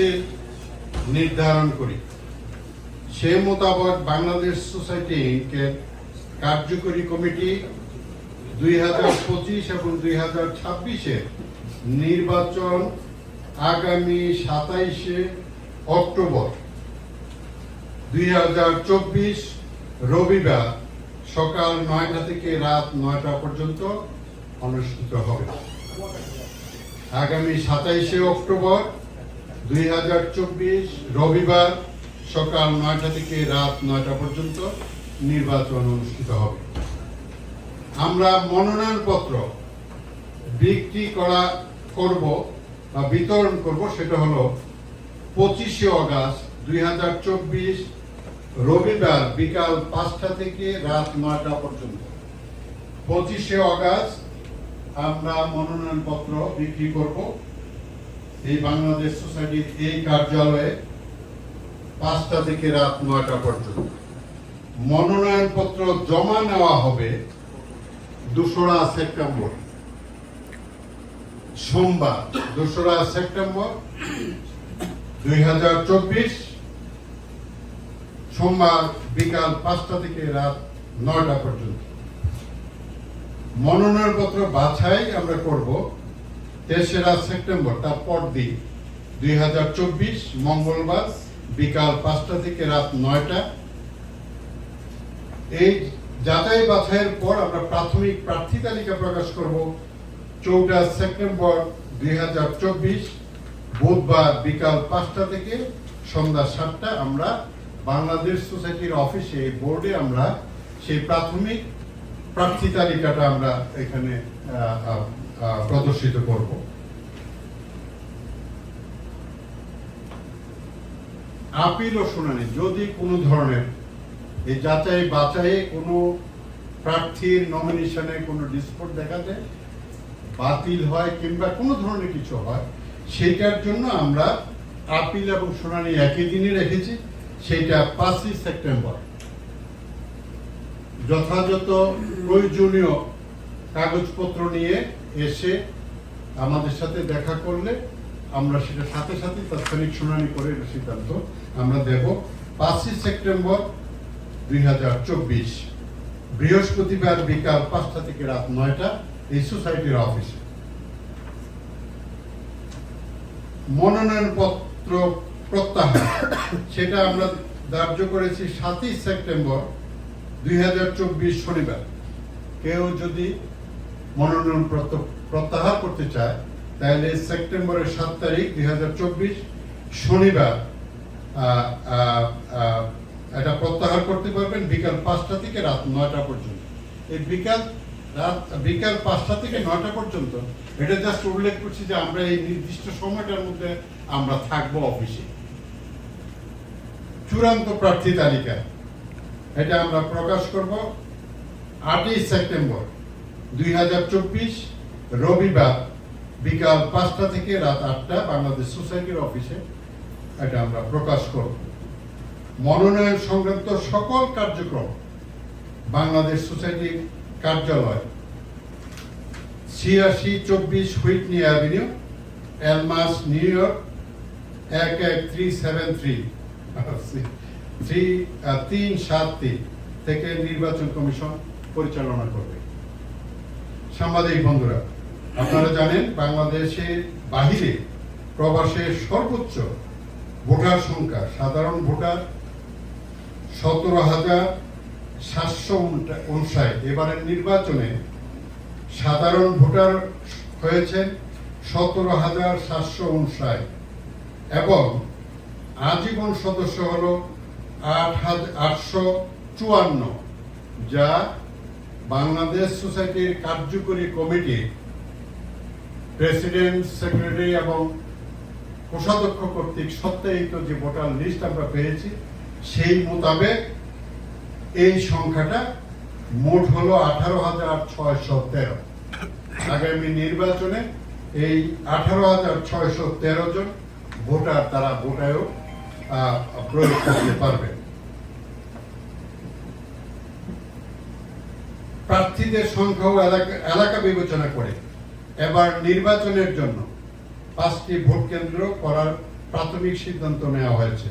তফসিল নির্ধারণ করি। সে মোতাবেক বাংলাদেশ সোসাইটি ইনকের কার্যকরী কমিটি দুই হাজার পঁচিশ এবং দুই হাজার ছাব্বিশে নির্বাচন আগামী সাতাইশে অক্টোবর। দুই হাজার চব্বিশ রবিবার সকাল নয়টা থেকে রাত নয়টা পর্যন্ত অনুষ্ঠিত হবে। আগামী সাতাইশে অক্টোবর দুই হাজার চব্বিশ রবিবার সকাল নয়টা থেকে রাত নয়টা পর্যন্ত নির্বাচন অনুষ্ঠিত হবে। আমরা মনোনয়নপত্র বিক্রি করা করব বা বিতরণ করব সেটা হলো পঁচিশে অগাস্ট দুই হাজার চব্বিশ রবিবার বিকাল পাঁচটা থেকে রাত নয়টা পর্যন্ত। পঁচিশে অগাস্ট আমরা মনোনয়নপত্র বিক্রি করব। এই বাংলাদেশ সোসাইটির এই কার্যালয়ে পাঁচটা থেকে রাত নয়টা পর্যন্ত। মনোনয়নপত্র জমা নেওয়া হবে দোসরা সেপ্টেম্বর। সোমবার, দোসরা সেপ্টেম্বর দুই হাজার চব্বিশ। সোমবার বিকাল পাঁচটা থেকে রাত নয়টা পর্যন্ত। মনোনয়নপত্র বাছাই আমরা করব। তেসরা সেপ্টেম্বর, তার পরদিন, দুই হাজার চব্বিশ, মঙ্গলবার, বিকাল পাঁচটা থেকে রাত নয়টা। এই যাচাই বাছাইয়ের পর আমরা প্রাথমিক প্রার্থী তালিকা প্রকাশ করব। চৌঠা সেপ্টেম্বর, দুই হাজার চব্বিশ, বুধবার বিকাল পাঁচটা থেকে সন্ধ্যা সাতটা আমরা বাংলাদেশ সোসাইটির অফিসে বোর্ডে আমরা সেই প্রাথমিক প্রার্থী তালিকাটা আমরা এখানে প্রদর্শিত করব। আপিল ও শুনানি, যদি কোনো ধরনের এই যাচাই বাছাইয়ে কোনো প্রার্থীর নমিনেশনে কোনো ডিসপুট দেখা যায়, বাতিল হয় কিংবা কোনো ধরনের কিছু হয় সেইটার জন্য আমরা আপিল এবং শুনানি একই দিনে রেখেছি, সেটা পাঁচই সেপ্টেম্বর। যথাযথ প্রয়োজনীয় কাগজপত্র নিয়ে এসে আমাদের সাথে দেখা করলে আমরা সেটা সাথে সাথে তাৎক্ষণিক শুনানি করে এটা সিদ্ধান্ত আমরা দেব। পাঁচই সেপ্টেম্বর দুই হাজার চব্বিশ, বৃহস্পতিবার বিকাল পাঁচটা থেকে রাত নয়টা এই সোসাইটির অফিসে। মনোনয়নপত্র প্রত্যাহার, সেটা আমরা ধার্য করেছি সাতই সেপ্টেম্বর দুই হাজার চব্বিশ শনিবার। কেউ যদি মনোনয়নপত্র প্রত্যাহার করতে চায়, তাহলে সেপ্টেম্বরের সাত তারিখ দুই হাজার চব্বিশ শনিবার এটা প্রত্যাহার করতে পারবেন বিকাল পাঁচটা থেকে রাত নয়টা পর্যন্ত। এই বিকাল রাত, বিকাল পাঁচটা থেকে নয়টা পর্যন্ত, এটা জাস্ট উল্লেখ করছি যে আমরা এই নির্দিষ্ট সময়টার মধ্যে আমরা থাকব অফিসে। চূড়ান্ত প্রার্থী তালিকা, এটা আমরা প্রকাশ করব আটই সেপ্টেম্বর। দুই হাজার চব্বিশ রবিবার বিকাল পাঁচটা থেকে রাত আটটা বাংলাদেশ সোসাইটির অফিসে এটা আমরা প্রকাশ করব। মনোনয়ন সংক্রান্ত সকল কার্যক্রম বাংলাদেশ সোসাইটির কার্যালয়, ছিয়াশি চব্বিশ হুইটনি অ্যাভিনিউ, এলমাস, নিউ ইয়র্ক, এক এক থ্রি সেভেন থ্রি থ্রি তিন সাত তিন থেকে নির্বাচন কমিশন পরিচালনা করবে। সাংবাদিক বন্ধুরা, আপনারা জানেন বাংলাদেশের বাহিরে প্রবাসের সর্বোচ্চ ভোটার সংখ্যা, সাধারণ ভোটার সতেরো হাজার সাতশো উনষাট। এবারের নির্বাচনে সাধারণ ভোটার হয়েছেন সতেরো হাজার সাতশো উনষাট। এবং আজীবন সদস্য হল আট হাজার আটশো চুয়ান্ন, যা বাংলাদেশ সোসাইটির কার্যকরী কমিটি, প্রেসিডেন্ট, সেক্রেটারি এবং কোষাধ্যক্ষ কর্তৃক সত্যায়িত যে ভোটার লিস্ট আমরা পেয়েছি, সেই মোতাবেক এই সংখ্যাটা মোট হলো আঠারো হাজার ছয়শো তেরো। আগামী নির্বাচনে এই আঠারো হাজার ছয়শো তেরো জন ভোটার তারা ভোটায়ও প্রয়োগ করতে পারবে। প্রার্থীদের সংখ্যাও এলাকা এলাকা বিবেচনা করে। এবার নির্বাচনের জন্য পাঁচটি ভোট কেন্দ্র করার প্রাথমিক সিদ্ধান্ত নেওয়া হয়েছে।